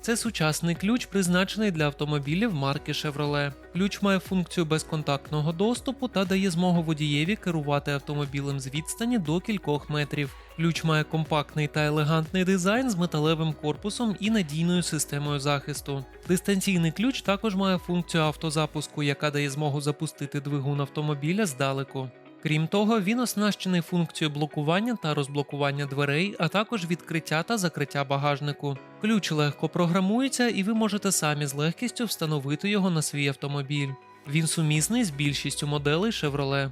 Це сучасний ключ, призначений для автомобілів марки Chevrolet. Ключ має функцію безконтактного доступу та дає змогу водієві керувати автомобілем з відстані до кількох метрів. Ключ має компактний та елегантний дизайн з металевим корпусом і надійною системою захисту. Дистанційний ключ також має функцію автозапуску, яка дає змогу запустити двигун автомобіля здалеку. Крім того, він оснащений функцією блокування та розблокування дверей, а також відкриття та закриття багажнику. Ключ легко програмується, і ви можете самі з легкістю встановити його на свій автомобіль. Він сумісний з більшістю моделей Chevrolet.